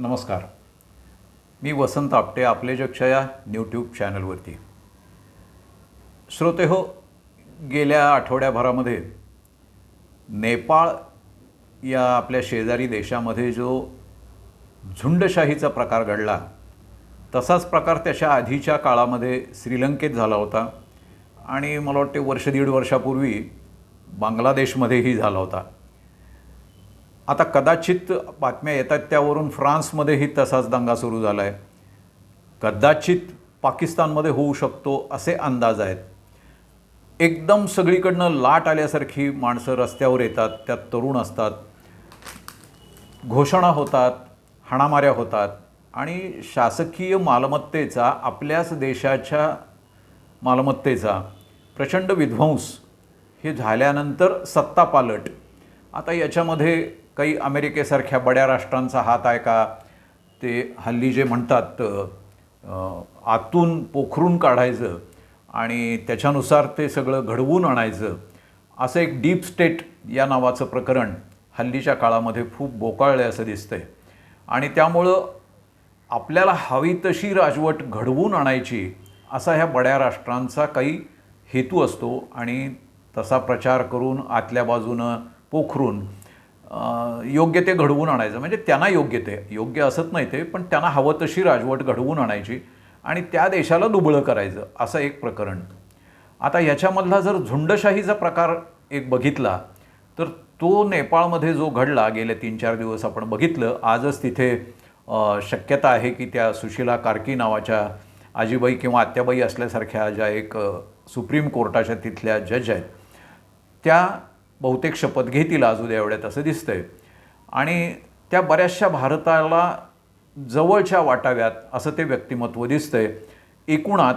नमस्कार. मी वसंत आपटे आपले जगच्या या न्यूट्यूब चॅनलवरती. श्रोते हो गेल्या आठवड्याभरामध्ये नेपाळ या आपल्या शेजारी देशामध्ये जो झुंडशाहीचा प्रकार घडला तसाच प्रकार त्याच्या आधीच्या काळामध्ये श्रीलंकेत झाला होता आणि मला वाटते वर्ष दीड वर्षापूर्वी बांगलादेशमध्येही झाला होता. आता कदाचित बातम्या येतात त्यावरून फ्रान्समध्येही तसाच दंगा सुरू झाला आहे कदाचित पाकिस्तानमध्ये होऊ शकतो असे अंदाज आहेत. एकदम सगळीकडनं लाट आल्यासारखी माणसं रस्त्यावर येतात त्यात तरुण असतात. घोषणा होतात हाणामाऱ्या होतात आणि शासकीय मालमत्तेचा आपल्याच देशाच्या मालमत्तेचा प्रचंड विध्वंस हे झाल्यानंतर सत्तापालट आता याच्यामध्ये काही अमेरिकेसारख्या बड्या राष्ट्रांचा हात आहे का? ते हल्ली जे म्हणतात आतून पोखरून काढायचं आणि त्याच्यानुसार ते सगळं घडवून आणायचं असं एक डीप स्टेट या नावाचं प्रकरण हल्लीच्या काळामध्ये खूप बोकाळलं असं दिसतंय. आणि त्यामुळं आपल्याला हवी तशी राजवट घडवून आणायची असा ह्या बड्या राष्ट्रांचा काही हेतू असतो आणि तसा प्रचार करून आतल्या बाजूनं पोखरून योग्य ते घडवून आणायचं. म्हणजे त्यांना योग्य ते. योग्य असत नाही ते पण त्यांना हवं तशी राजवट घडवून आणायची आणि त्या देशाला दुबळं करायचं असं एक प्रकरण. आता याच्यामधला जर झुंडशाहीचा प्रकार एक बघितला तर तो नेपाळमध्ये जो घडला गेले तीन चार दिवस आपण बघितलं आजच तिथे शक्यता आहे की त्या सुशिला कार्की नावाच्या आजीबाई किंवा आत्याबाई असल्यासारख्या ज्या एक सुप्रीम कोर्टाच्या तिथल्या जज आहेत त्या बहुतेक शपथ घेतील आज उद्या एवढ्यात असं दिसतंय. आणि त्या बऱ्याचशा भारताला जवळच्या वाटाव्यात असं ते व्यक्तिमत्व दिसतंय. एकूणात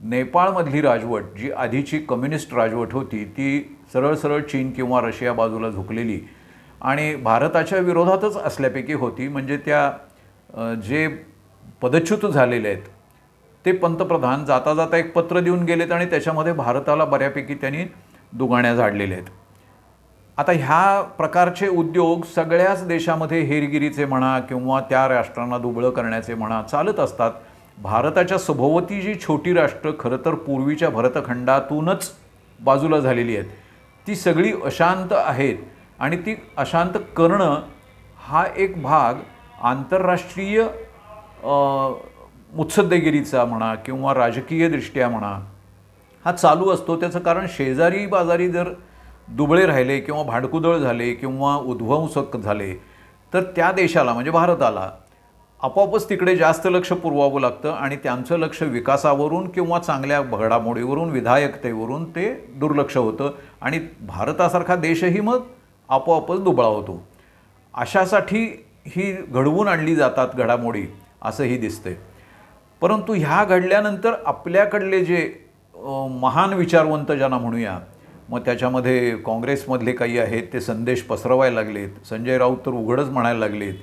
नेपाळमधली राजवट जी आधीची कम्युनिस्ट राजवट होती ती सरळ सरळ चीन किंवा रशिया बाजूला झुकलेली आणि भारताच्या विरोधातच असल्यापैकी होती. म्हणजे त्या जे पदच्युत झालेले आहेत ते पंतप्रधान जाता जाता एक पत्र देऊन गेलेत आणि त्याच्यामध्ये भारताला बऱ्यापैकी त्यांनी दुगाण्या झाडलेल्या आहेत. आता ह्या प्रकारचे उद्योग सगळ्याच देशामध्ये हेरगिरीचे म्हणा किंवा त्या राष्ट्रांना दुबळं करण्याचे म्हणा चालत असतात. भारताच्या सभोवती जी छोटी राष्ट्र खरं तर पूर्वीच्या भरतखंडातूनच बाजूला झालेली आहेत. ती सगळी अशांत आहेत आणि ती अशांत करणं हा एक भाग आंतरराष्ट्रीय मुत्सद्देगिरीचा म्हणा किंवा राजकीयदृष्ट्या म्हणा हा चालू असतो. त्याचं कारण शेजारी बाजारी जर दुबळे राहिले किंवा भांडकुदळ झाले किंवा उद्भवंसक झाले तर त्या देशाला म्हणजे भारताला आपोआपच तिकडे जास्त लक्ष पुरवावं लागतं आणि त्यांचं लक्ष विकासावरून किंवा चांगल्या घडामोडीवरून विधायकतेवरून ते दुर्लक्ष होतं आणि भारतासारखा देशही मग आपोआपच दुबळा होतो. अशासाठी ही घडवून आणली जातात घडामोडी असंही दिसते परंतु ह्या घडल्यानंतर आपल्याकडले जे महान विचारवंत ज्यांना म्हणूया मग त्याच्यामध्ये काँग्रेसमधले काही आहेत ते संदेश पसरवायला लागलेत. संजय राऊत तर उघडच म्हणायला लागलेत.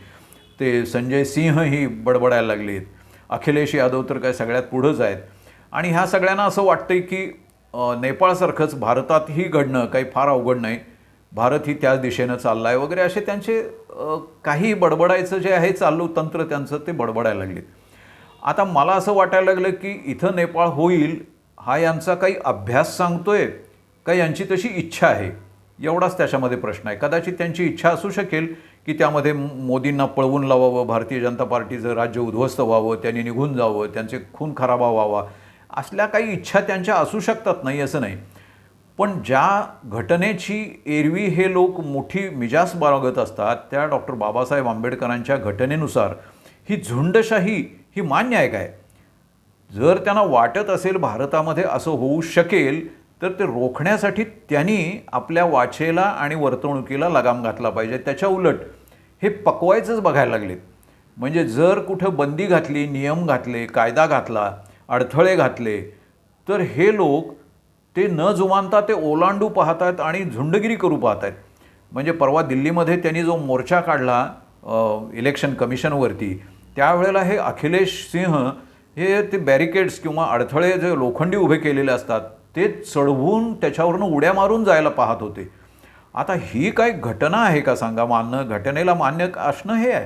ते संजय सिंहही बडबडायला लागलेत. अखिलेश यादव तर काय सगळ्यात पुढंच आहेत. आणि ह्या सगळ्यांना असं वाटतंय की नेपाळसारखंच भारतातही घडणं काही फार अवघड नाही. भारत ही त्याच दिशेनं चालला आहे वगैरे असे त्यांचे काही बडबडायचं जे आहे चालू तंत्र त्यांचं ते बडबडायला लागलेत. आता मला असं वाटायला लागलं की इथं नेपाळ होईल हा यांचा काही अभ्यास सांगतोय. का यांची तशी इच्छा आहे? एवढाच त्याच्यामध्ये प्रश्न आहे. कदाचित त्यांची इच्छा असू शकेल की त्यामध्ये मोदींना पळवून लावावं भारतीय जनता पार्टीचं राज्य उद्ध्वस्त व्हावं त्यांनी निघून जावं त्यांचे खून खराबा व्हावा. असल्या काही इच्छा त्यांच्या असू शकतात नाही असं नाही. पण ज्या घटनेची एरवी हे लोक मोठी मिजास बाळगत असतात त्या डॉक्टर बाबासाहेब आंबेडकरांच्या घटनेनुसार ही झुंडशाही ही मान्य आहे काय? जर त्यांना वाटत असेल भारतामध्ये असं होऊ शकेल तर ते रोखण्यासाठी त्यांनी आपल्या वाचेला आणि वर्तणुकीला लगाम घातला पाहिजे. त्याच्या उलट हे पकवायचंच बघायला लागलेत. म्हणजे जर कुठं बंदी घातली नियम घातले कायदा घातला अडथळे घातले तर हे लोक ते न जुमानता ते ओलांडू पाहत आहेत आणि झुंडगिरी करू पाहत आहेत म्हणजे परवा दिल्लीमध्ये त्यांनी जो मोर्चा काढला इलेक्शन कमिशनवरती त्यावेळेला हे अखिलेश सिंह हे ते बॅरिकेड्स किंवा अडथळे जे लोखंडी उभे केलेले असतात ते चढवून त्याच्यावरनं उड्या मारून जायला पाहत होते. आता ही काय घटना आहे का सांगा? मानणं घटनेला मान्य असणं हे आहे.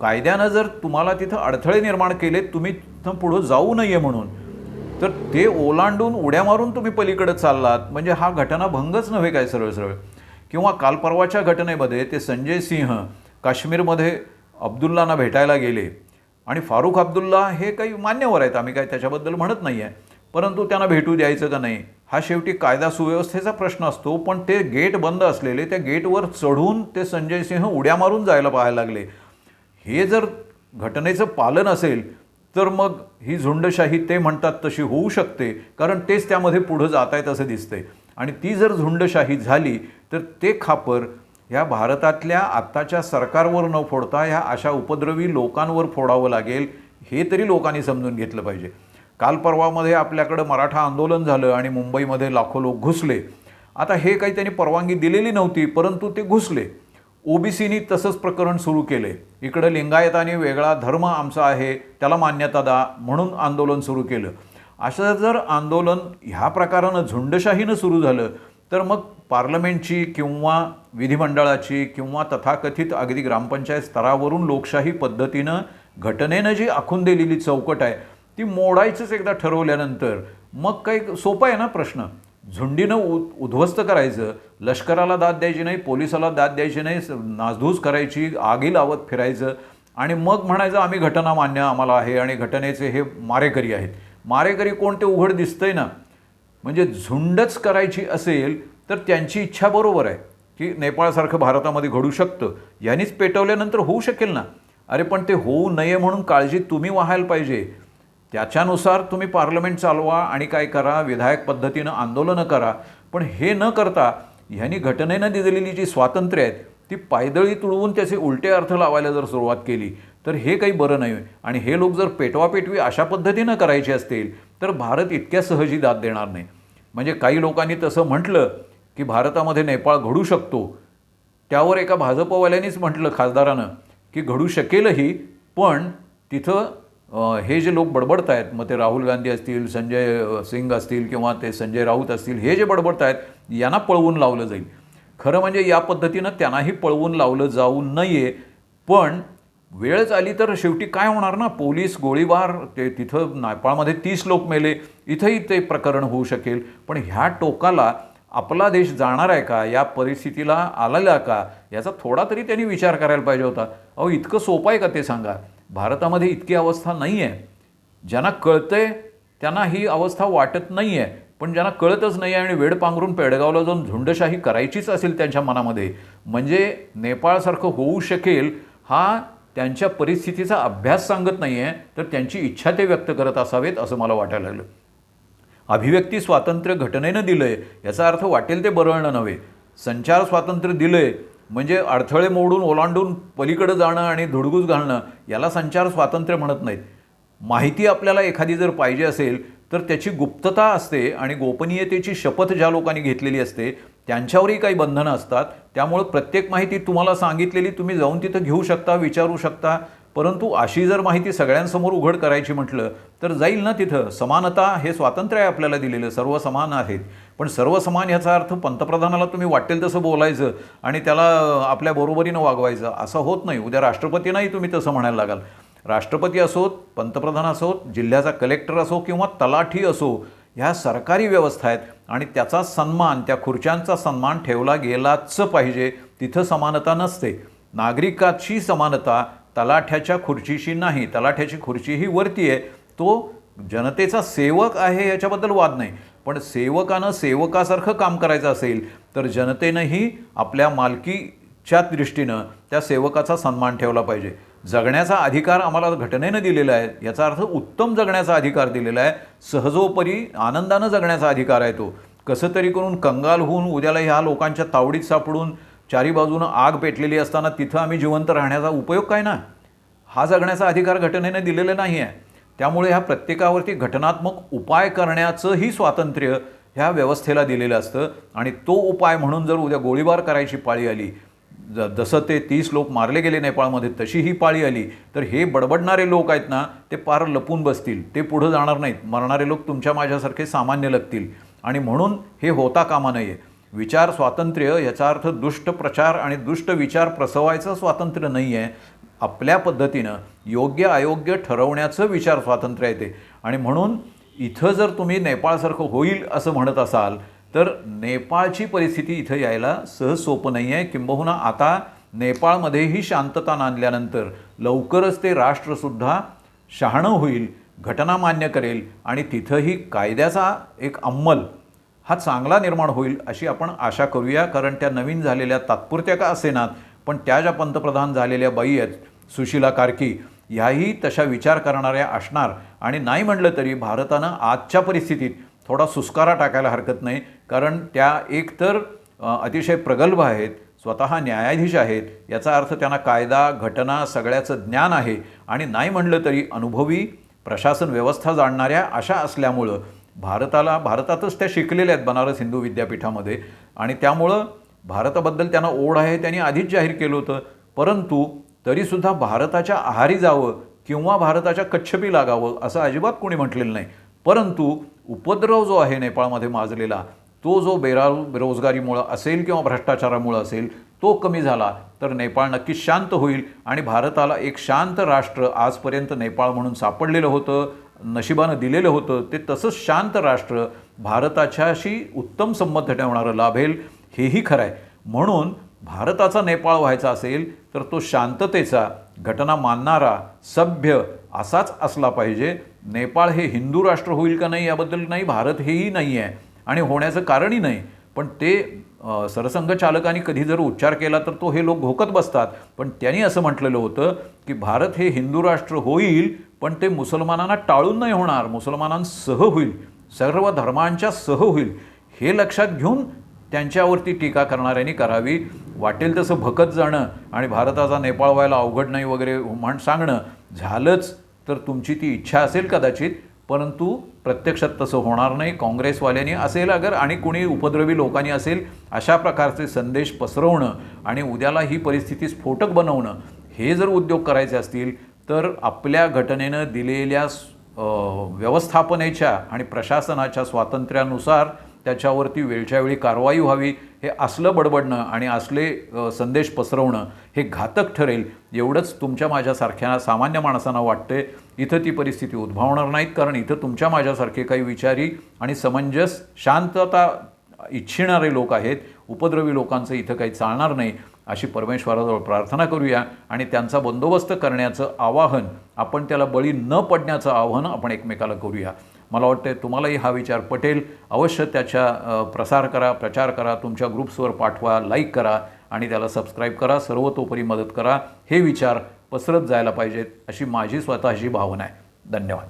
कायद्यानं जर तुम्हाला तिथं अडथळे निर्माण केले तुम्ही तिथं पुढं जाऊ नये म्हणून तर ते ओलांडून उड्या मारून तुम्ही पलीकडे चाललात. म्हणजे हा घटनाभंगच नव्हे काय सरळ सरळ किंवा काल परवाच्या घटनेमध्ये ते संजय सिंह काश्मीरमध्ये अब्दुल्लांना भेटायला गेले. आणि फारुख अब्दुल्ला हे काही मान्यवर आहेत. आम्ही काय त्याच्याबद्दल म्हणत नाही आहे परंतु त्यांना भेटू द्यायचं का नाही? हा शेवटी कायदा सुव्यवस्थेचा प्रश्न असतो पण ते गेट बंद असलेले त्या गेटवर चढून ते संजय सिंह उड्या मारून जायला पाहायला लागले. हे जर घटनेचं पालन असेल तर मग ही झुंडशाही ते म्हणतात तशी होऊ शकते कारण तेच त्यामध्ये पुढं जात आहेत असं दिसतंय. आणि ती जर झुंडशाही झाली तर ते खापर ह्या भारतातल्या आत्ताच्या सरकारवर न फोडता ह्या अशा उपद्रवी लोकांवर फोडावं लागेल हे तरी लोकांनी समजून घेतलं पाहिजे. काल परवामध्ये आपल्याकडं मराठा आंदोलन झालं आणि मुंबईमध्ये लाखो लोक घुसले. आता हे काही त्यांनी परवानगी दिलेली नव्हती परंतु ते घुसले. ओबीसीनी तसंच प्रकरण सुरू केले. इकडं लिंगायतानी वेगळा धर्म आमचा आहे त्याला मान्यता दा म्हणून आंदोलन सुरू केलं. असं जर आंदोलन ह्या प्रकारानं झुंडशाहीनं सुरू झालं तर मग पार्लमेंटची किंवा विधिमंडळाची किंवा तथाकथित अगदी ग्रामपंचायत स्तरावरून लोकशाही पद्धतीनं घटनेनं जी आखून दिलेली चौकट आहे ती मोडायचंच एकदा ठरवल्यानंतर मग काही सोपं आहे ना प्रश्न. झुंडीनं उ उद्ध्वस्त करायचं लष्कराला दाद द्यायची नाही पोलिसाला दाद द्यायची नाही नासधूस करायची आगी लावत फिरायचं आणि मग म्हणायचं आम्ही घटना मान्य आम्हाला आहे आणि घटनेचे हे मारेकरी आहेत. मारेकरी कोण ते उघड दिसतंय ना? म्हणजे झुंडच करायची असेल तर त्यांची इच्छा बरोबर आहे की नेपाळसारखं भारतामध्ये घडू शकतं. यांनीच पेटवल्यानंतर होऊ शकेल ना? अरे पण ते होऊ नये म्हणून काळजी तुम्ही व्हायला पाहिजे. त्याच्यानुसार तुम्ही पार्लमेंट चालवा आणि काय करा विधायक पद्धतीनं आंदोलनं करा. पण हे न करता ह्यांनी घटनेनं दिलेली जी स्वातंत्र्य आहेत ती पायदळी तुळवून त्याचे उलटे अर्थ लावायला जर सुरुवात केली तर हे काही बरं नाही. आणि हे लोक जर पेटवापेटवी अशा पद्धतीनं करायचे असतील तर भारत इतक्या सहजी दाद देणार नाही. म्हणजे काही लोकांनी तसं म्हटलं की भारतामध्ये नेपाळ घडू शकतो. त्यावर एका भाजपवाल्यांनीच म्हटलं खासदारानं की घडू शकेलही पण तिथं हे जे लोक बडबडत आहेत मग ते राहुल गांधी असतील संजय सिंग असतील किंवा ते संजय राऊत असतील हे जे बडबडत आहेत यांना पळवून लावलं जाईल. खरं म्हणजे या पद्धतीनं त्यांनाही पळवून लावलं जाऊ नये पण वेळच आली तर शेवटी काय होणार ना? पोलीस गोळीबार ते तिथं नेपाळमध्ये तीस लोक मेले इथंही ते प्रकरण होऊ शकेल. पण ह्या टोकाला आपला देश जाणार आहे का? या परिस्थितीला आलेला का? याचा थोडा तरी त्यांनी विचार करायला पाहिजे होता. अहो इतकं सोपं आहे का ते सांगा? भारतामध्ये इतकी अवस्था नाही आहे ज्यांना कळतंय त्यांना ही अवस्था वाटत नाही आहे पण ज्यांना कळतच नाही आहे आणि वेळ पांघरून पेडगावला जाऊन झुंडशाही करायचीच असेल त्यांच्या मनामध्ये म्हणजे नेपाळसारखं होऊ शकेल हा त्यांच्या परिस्थितीचा अभ्यास सांगत नाही आहे तर त्यांची इच्छा ते व्यक्त करत असावेत असं मला वाटायला लागलं. अभिव्यक्ती स्वातंत्र्य घटनेनं दिलं आहे याचा अर्थ वाटेल ते बरळणं नव्हे. संचार स्वातंत्र्य दिलं आहे म्हणजे अडथळे मोडून ओलांडून पलीकडं जाणं आणि धुडगूस घालणं याला संचार स्वातंत्र्य म्हणत नाहीत. माहिती आपल्याला एखादी जर पाहिजे असेल तर त्याची गुप्तता असते आणि गोपनीयतेची शपथ ज्या लोकांनी घेतलेली असते त्यांच्यावरही काही बंधनं असतात. त्यामुळं प्रत्येक माहिती तुम्हाला सांगितलेली तुम्ही जाऊन तिथं घेऊ शकता विचारू शकता. परंतु अशी जर माहिती सगळ्यांसमोर उघड करायची म्हटलं तर जाईल ना तिथं. समानता हे स्वातंत्र्य आहे आपल्याला दिलेलं. सर्व समान आहेत. पण सर्वसमान याचा ह्याचा अर्थ पंतप्रधानाला तुम्ही वाटेल तसं बोलायचं आणि त्याला आपल्या बरोबरीनं वागवायचं असं होत नाही. उद्या राष्ट्रपतींनाही तुम्ही तसं म्हणायला लागाल. राष्ट्रपती असोत पंतप्रधान असोत जिल्ह्याचा कलेक्टर असो किंवा तलाठी असो ह्या सरकारी व्यवस्था आहेत आणि त्याचा सन्मान त्या खुर्च्यांचा सन्मान ठेवला गेलाच पाहिजे. तिथं समानता नसते. नागरिकाची समानता तलाठ्याच्या खुर्चीशी नाही. तलाठ्याची खुर्ची ही वरती आहे. तो जनतेचा सेवक आहे याच्याबद्दल वाद नाही. पण सेवकानं सेवकासारखं काम करायचं असेल तर जनतेनंही आपल्या मालकीच्या दृष्टीनं त्या सेवकाचा सन्मान ठेवला पाहिजे. जगण्याचा अधिकार आम्हाला घटनेनं दिलेला आहे याचा अर्थ उत्तम जगण्याचा अधिकार दिलेला आहे. सहजोपरी आनंदानं जगण्याचा अधिकार आहे तो. कसं तरी करून कंगाल होऊन उद्याला ह्या लोकांच्या तावडीत सापडून चारी बाजूनं आग पेटलेली असताना तिथं आम्ही जिवंत राहण्याचा उपयोग काय ना? हा जगण्याचा अधिकार घटनेने दिलेला नाही आहे त्यामुळे ह्या प्रत्येकावरती घटनात्मक उपाय करण्याचंही स्वातंत्र्य ह्या व्यवस्थेला दिलेलं असतं. आणि तो उपाय म्हणून जर उद्या गोळीबार करायची पाळी आली ज जसं ते तीस लोक मारले गेले नेपाळमध्ये तशी ही पाळी आली तर हे बडबडणारे लोक आहेत ना ते पार लपून बसतील. ते पुढं जाणार नाहीत. मरणारे लोक तुमच्या माझ्यासारखे सामान्य लगतील. आणि म्हणून हे होता कामा नये. विचार स्वातंत्र्य याचा अर्थ दुष्ट प्रचार आणि दुष्ट विचार प्रसवायचं स्वातंत्र्य नाही आहे आपल्या पद्धतीनं योग्य अयोग्य ठरवण्याचं विचार स्वातंत्र्य येते. आणि म्हणून इथं जर तुम्ही नेपाळसारखं होईल असं म्हणत असाल तर नेपाळची परिस्थिती इथं यायला सहज सोपं नाही आहे किंबहुना आता नेपाळमध्येही शांतता नांदल्यानंतर लवकरच ते राष्ट्रसुद्धा शहाणं होईल घटना मान्य करेल आणि तिथंही कायद्याचा एक अंमल हा चांगला निर्माण होईल अशी आपण आशा करूया. कारण त्या नवीन झालेल्या तात्पुरत्या का असेनात पण त्या ज्या पंतप्रधान झालेल्या बाई आहेत सुशीला कार्की ह्याही तशा विचार करणाऱ्या असणार आणि नाही म्हणलं तरी भारतानं आजच्या परिस्थितीत थोडा सुस्कारा टाकायला हरकत नाही कारण त्या एकतर अतिशय प्रगल्भ आहेत स्वतः न्यायाधीश आहेत याचा अर्थ त्यांना कायदा घटना सगळ्याचं ज्ञान आहे आणि नाही म्हणलं तरी अनुभवी प्रशासन व्यवस्था जाणणाऱ्या अशा असल्यामुळं भारताला भारतातच त्या शिकलेल्या आहेत बनारस हिंदू विद्यापीठामध्ये आणि त्यामुळं भारताबद्दल त्यांना ओढ आहे त्यांनी आधीच जाहीर केलं होतं. परंतु तरीसुद्धा भारताच्या आहारी जावं किंवा भारताच्या कच्छपी लागावं असं अजिबात कोणी म्हटलेलं नाही. परंतु उपद्रव जो आहे नेपाळमध्ये माजलेला तो जो बेरा बेरोजगारीमुळं असेल किंवा भ्रष्टाचारामुळं असेल तो कमी झाला तर नेपाळ नक्कीच शांत होईल आणि भारताला एक शांत राष्ट्र आजपर्यंत नेपाळ म्हणून सापडलेलं होतं नशिबानं दिलेलं होतं. ते तसंच शांत राष्ट्र भारताच्याशी उत्तम संबंध ठेवणारं लाभेल हेही खरं आहे. म्हणून भारताचा नेपाळ व्हायचा असेल तर तो शांततेचा घटना मानणारा सभ्य असाच असला पाहिजे. नेपाळ हे हिंदू राष्ट्र होईल का नाही याबद्दल नाही भारत हेही नाही आहे आणि होण्याचं कारणही नाही. पण ते सरसंघचालकांनी कधी जर उच्चार केला तर तो हे लोक घोकत बसतात. पण त्यांनी असं म्हटलेलं होतं की भारत हे हिंदू राष्ट्र होईल पण ते मुसलमानांना टाळून नाही होणार. मुसलमानांसह होईल. सर्व धर्मांच्या सह होईल. हे लक्षात घेऊन त्यांच्यावरती टीका करणाऱ्यांनी करावी. वाटेल तसं भकत जाणं आणि भारताचा नेपाळ व्हायला अवघड नाही वगैरे म्हण सांगणं झालंच. तर तुमची ती इच्छा असेल कदाचित परंतु प्रत्यक्षात तसं होणार नाही. काँग्रेसवाल्यांनी असेल अगर आणि कुणी उपद्रवी लोकांनी असेल अशा प्रकारचे संदेश पसरवणं आणि उद्याला ही परिस्थिती स्फोटक बनवणं हे जर उद्योग करायचे असतील तर आपल्या घटनेनं दिलेल्या व्यवस्थापनेच्या आणि प्रशासनाच्या स्वातंत्र्यानुसार त्याच्यावरती वेळच्या वेळी कारवाई व्हावी हे असलं बडबडणं आणि असले संदेश पसरवणं हे घातक ठरेल एवढंच तुमच्या माझ्यासारख्या सामान्य माणसांना वाटते इथं ती परिस्थिती उद्भवणार नाहीत कारण इथं तुमच्या माझ्यासारखे काही विचारी आणि समंजस शांतता इच्छिणारे लोक आहेत. उपद्रवी लोकांचं इथं काही चालणार नाही अशी परमेश्वराजवळ प्रार्थना करूया आणि त्यांचा बंदोबस्त करण्याचं आवाहन आपण त्याला बळी न पडण्याचं आवाहन आपण एकमेकाला करूया. मला वाटतं तुम्हालाही हा विचार पटेल. अवश्य त्याच्या प्रसार करा प्रचार करा तुमच्या ग्रुप्सवर पाठवा लाईक करा आणि त्याला सबस्क्राईब करा. सर्वतोपरी मदत करा. हे विचार पसरत जायला पाहिजेत अशी माझी स्वतःची भावना आहे. धन्यवाद.